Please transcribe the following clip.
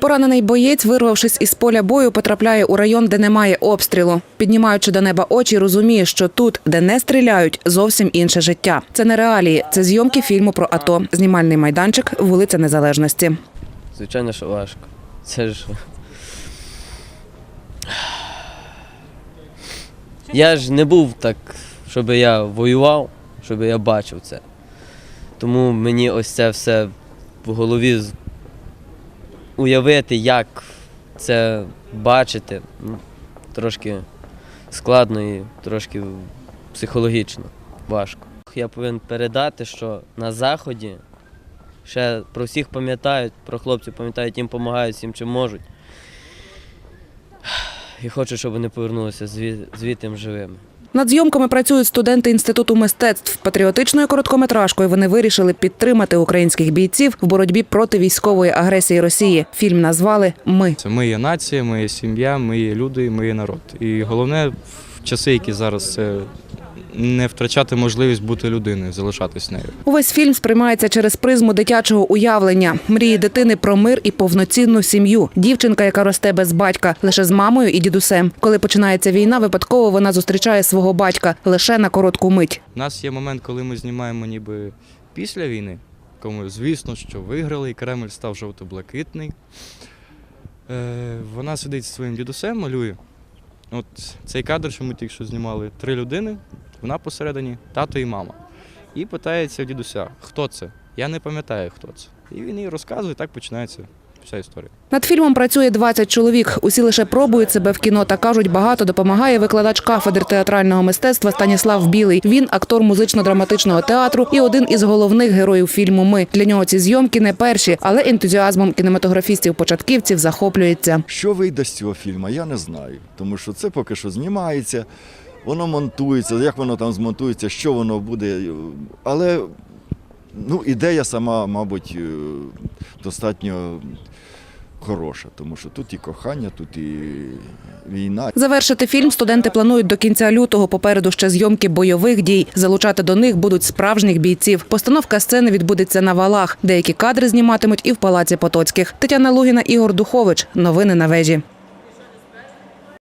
Поранений боєць, вирвавшись із поля бою, потрапляє у район, де немає обстрілу. Піднімаючи до неба очі, розуміє, що тут, де не стріляють, зовсім інше життя. Це не реалії, це зйомки фільму про АТО. Знімальний майданчик, вулиця Незалежності. Звичайно, що важко. Це ж. Я ж не був так, щоб я воював, щоб я бачив це. Тому мені ось це все в голові уявити, як це бачити, ну, трошки складно і трошки психологічно важко. Я повинен передати, що на заході ще про всіх пам'ятають, про хлопців пам'ятають, їм допомагають всім, чим можуть. І хочу, щоб вони повернулися зві- звідти живими. Над зйомками працюють студенти інституту мистецтв. Патріотичною короткометражкою вони вирішили підтримати українських бійців в боротьбі проти військової агресії Росії. Фільм назвали Ми. Ми є нація, ми є сім'я, ми є люди, ми є народ. І головне в часи, які зараз це не втрачати можливість бути людиною, залишатись нею. Увесь фільм сприймається через призму дитячого уявлення, мрії дитини про мир і повноцінну сім'ю. Дівчинка, яка росте без батька, лише з мамою і дідусем. Коли починається війна, випадково вона зустрічає свого батька лише на коротку мить. У нас є момент, коли ми знімаємо ніби після війни, коли, звісно, що виграли, і Кремль став жовто-блакитний. Е, вона сидить зі своїм дідусем, малює. От цей кадр, що ми тільки що знімали, три людини, вона посередині, тато і мама. І питається в дідуся, хто це? Я не пам'ятаю, хто це. І він їй розказує, так починається вся історія. Над фільмом працює 20 чоловік. Усі лише пробують себе в кіно та кажуть, багато допомагає викладач кафедри театрального мистецтва Станіслав Білий. Він актор музично-драматичного театру і один із головних героїв фільму Ми для нього ці зйомки не перші, але ентузіазмом кінематографістів-початківців захоплюється. Що вийде з цього фільму, я не знаю. Тому що це поки що знімається, воно монтується, як воно там змонтується, що воно буде. Але ну, ідея сама, мабуть, е, достатньо хороша, тому що тут і кохання, тут і війна. Завершити фільм студенти планують до кінця лютого. Попереду ще зйомки бойових дій. Залучати до них будуть справжніх бійців. Постановка сцени відбудеться на валах. Деякі кадри зніматимуть і в палаці Потоцьких. Тетяна Лугіна, Ігор Духович. Новини на вежі.